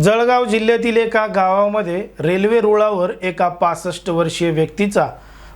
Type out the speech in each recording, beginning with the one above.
जळगाव जिल्ह्यातील एका गावामध्ये रेल्वे रुळावर एका पासष्ट वर्षीय व्यक्तीचा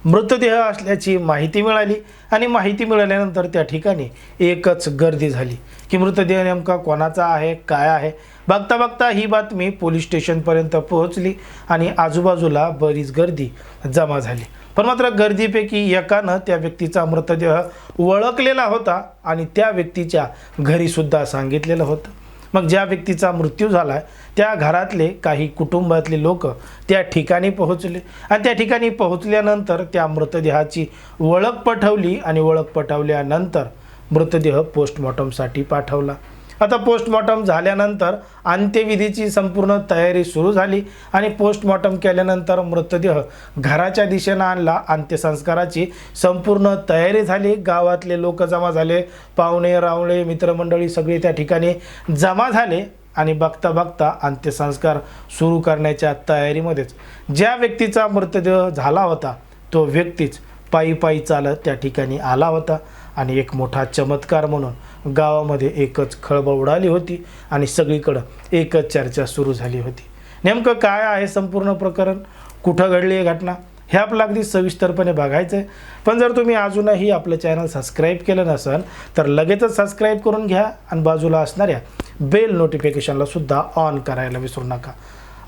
मृतदेह असल्याची माहिती मिळाली आणि माहिती मिळाल्यानंतर त्या ठिकाणी एकच गर्दी झाली की मृतदेह नेमका कोणाचा आहे काय आहे? बघता बघता ही बातमी पोलीस स्टेशनपर्यंत पोहोचली आणि आजूबाजूला बरीच गर्दी जमा झाली. पण मात्र गर्दीपैकी एकानं त्या व्यक्तीचा मृतदेह ओळखलेला होता आणि त्या व्यक्तीच्या घरीसुद्धा सांगितलेलं होतं. मग ज्या व्यक्तीचा मृत्यू झाला त्या घरातले काही कुटुंबातले लोक त्या ठिकाणी पोहोचले. आणि त्या ठिकाणी पोहोचल्यानंतर त्या मृतदेहाची ओळख पटवली आणि ओळख पटवल्यानंतर मृतदेह पोस्टमॉर्टमसाठी पाठवला. आता पोस्टमॉर्टम झाल्यानंतर अंत्यविधीची संपूर्ण तयारी सुरू झाली आणि पोस्टमॉर्टम केल्यानंतर मृतदेह घराच्या दिशेनं आणला. अंत्यसंस्काराची संपूर्ण तयारी झाली. गावातले लोक जमा झाले. पाहुणे रावळे मित्रमंडळी सगळे त्या ठिकाणी जमा झाले आणि बघता बघता अंत्यसंस्कार सुरू करण्याच्या तयारीमध्येच ज्या व्यक्तीचा मृतदेह झाला होता तो व्यक्तीच पायी पायी चालत त्या ठिकाणी आला होता. आणि एक मोठा चमत्कार म्हणून गावामध्ये एकच खळबळ उडाली होती आणि सगळीकडं एकच चर्चा सुरू झाली होती. नेमकं काय आहे संपूर्ण प्रकरण? कुठं घडली आहे घटना? हे आपलं अगदी सविस्तरपणे बघायचं आहे पण जर तुम्ही अजूनही आपलं चॅनल सबस्क्राईब केलं नसेल तर लगेचच सबस्क्राईब करून घ्या आणि बाजूला असणाऱ्या बेल नोटिफिकेशनला सुद्धा ऑन करायला विसरू नका.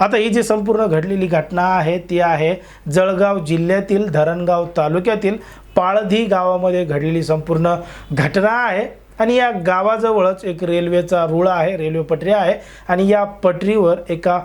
आता ही जी संपूर्ण घडलेली घटना आहे ती आहे जळगाव जिल्ह्यातील धरणगाव तालुक्यातील पाळधी गावामध्ये घडलेली संपूर्ण घटना आहे. आणि या गावाजवळच एक रेल्वेचा रुळा आहे रेल्वे पटरी आहे आणि या पटरीवर एका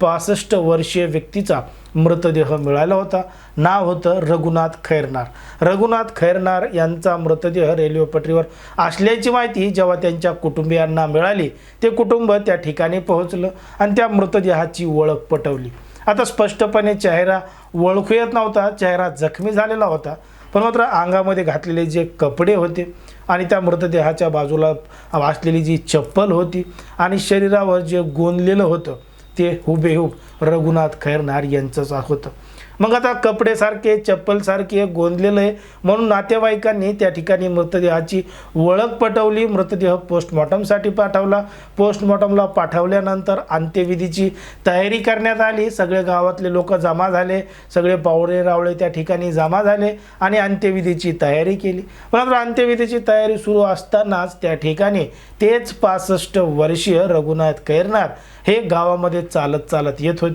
पासष्ट वर्षीय व्यक्तीचा मृतदेह मिळाला होता. नाव होतं रघुनाथ खैरनार. रघुनाथ खैरनार यांचा मृतदेह रेल्वे पटरीवर असल्याची माहिती जेव्हा त्यांच्या कुटुंबियांना मिळाली ते कुटुंब त्या ठिकाणी पोहोचलं आणि त्या मृतदेहाची ओळख पटवली. आता स्पष्टपणे चेहरा ओळखू येत नव्हता चेहरा जखमी झालेला होता. पण मात्र अंगामध्ये घातलेले जे कपडे होते आणि त्या मृतदेहाच्या बाजूला वाचलेली जी चप्पल होती आणि शरीरावर जे गोंदलेलं होतं ते हुबेहूब रघुनाथ खैरनार यांचंच होतं मग आता कपडेसारखे चप्पलसारखे गोंदलेलं आहे. म्हणून नातेवाईकांनी त्या ठिकाणी मृतदेहाची ओळख पटवली. मृतदेह पोस्टमॉर्टमसाठी पाठवला. पोस्टमॉर्टमला पाठवल्यानंतर अंत्यविधीची तयारी करण्यात आली. सगळे गावातले लोक जमा झाले. सगळे पावळे रावळे त्या ठिकाणी जमा झाले आणि अंत्यविधीची तयारी केली. पण अंत्यविधीची तयारी सुरू असतानाच त्या ठिकाणी तेच पासष्ट वर्षीय रघुनाथ कैरनार हे गावामध्ये चालत चालत येत होते.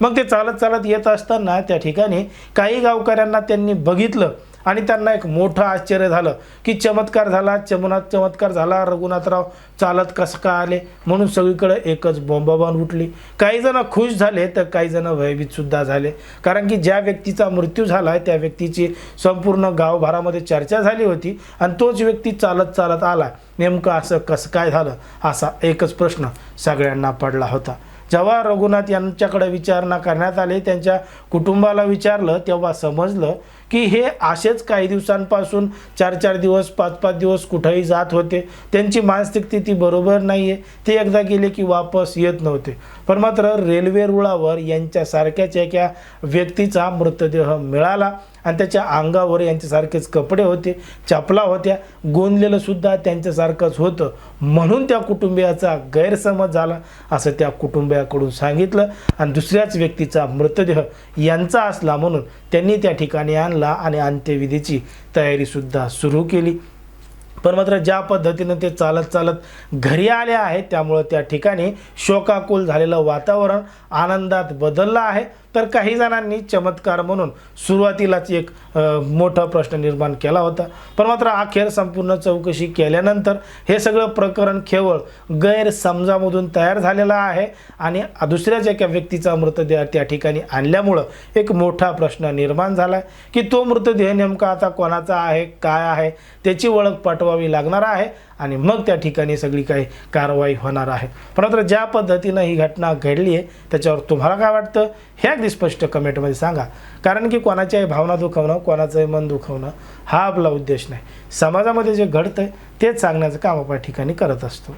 मग ते चालत चालत येत असताना त्या ठिकाणी काही गावकऱ्यांना त्यांनी बघितलं आणि त्यांना एक मोठं आश्चर्य झालं की चमत्कार झाला चमनात चमत्कार झाला रघुनाथराव चालत कसं का आले? म्हणून सगळीकडे एकच बोंबाबान उठली. काही जण खुश झाले तर काही जण भयभीतसुद्धा झाले. कारण की ज्या व्यक्तीचा मृत्यू झाला आहे त्या व्यक्तीची संपूर्ण गावभरामध्ये चर्चा झाली होती आणि तोच व्यक्ती चालत चालत आला. नेमकं असं कसं काय झालं? असा एकच प्रश्न सगळ्यांना पडला होता. जेव्हा रघुनाथ यांच्याकडे विचारणा करण्यात आली त्यांच्या कुटुंबाला विचारलं तेव्हा समजलं की हे असेच काही दिवसांपासून चार चार दिवस पाच पाच दिवस कुठंही जात होते. त्यांची मानसिक स्थिती बरोबर नाही आहे ते एकदा गेले की वापस येत नव्हते. पण मात्र रेल्वे रुळावर यांच्यासारख्याच एका व्यक्तीचा मृतदेह मिळाला. आणि त्याच्या अंगावर यांच्यासारखेच कपडे होते चपला होत्या गोंदलेलं सुद्धा त्यांच्यासारखंच होतं. म्हणून त्या कुटुंबियाचा गैरसमज झाला असं त्या कुटुंबियाकडून सांगितलं. आणि दुसऱ्याच व्यक्तीचा मृतदेह यांचा असला म्हणून त्यांनी त्या ठिकाणी आणला आणि अंत्यविधीची तयारीसुद्धा सुरू केली. पण मात्र ज्या पद्धतीनं ते चालत चालत घरी आले आहेत त्यामुळं त्या ठिकाणी शोकाकुल झालेलं वातावरण आनंदात बदललं आहे. तर काही जणांनी चमत्कार म्हणून सुरुवातीलाच एक मोठा प्रश्न निर्माण केला होता. पण मात्र अखेर संपूर्ण चौकशी केल्यानंतर हे सगळं प्रकरण केवळ गैरसमजामधून तयार झालेलं आहे आणि दुसऱ्याच एका व्यक्तीचा मृतदेह त्या ठिकाणी आणल्यामुळं एक मोठा प्रश्न निर्माण झाला आहे की तो मृतदेह नेमका आता कोणाचा आहे काय आहे त्याची ओळख करावी लागणार आहे आणि मग त्या ठिकाणी सगळी काही कारवाई होणार आहे. पण मात्र ज्या पद्धतीनं ही घटना घडली आहे त्याच्यावर तुम्हाला काय वाटतं? हे अगदी स्पष्ट कमेंटमध्ये सांगा. कारण की कोणाच्याही भावना दुखवणं कोणाचंही मन दुखवणं हा आपला उद्देश नाही. समाजामध्ये जे घडतं तेच सांगण्याचं काम आपण ठिकाणी करत असतो.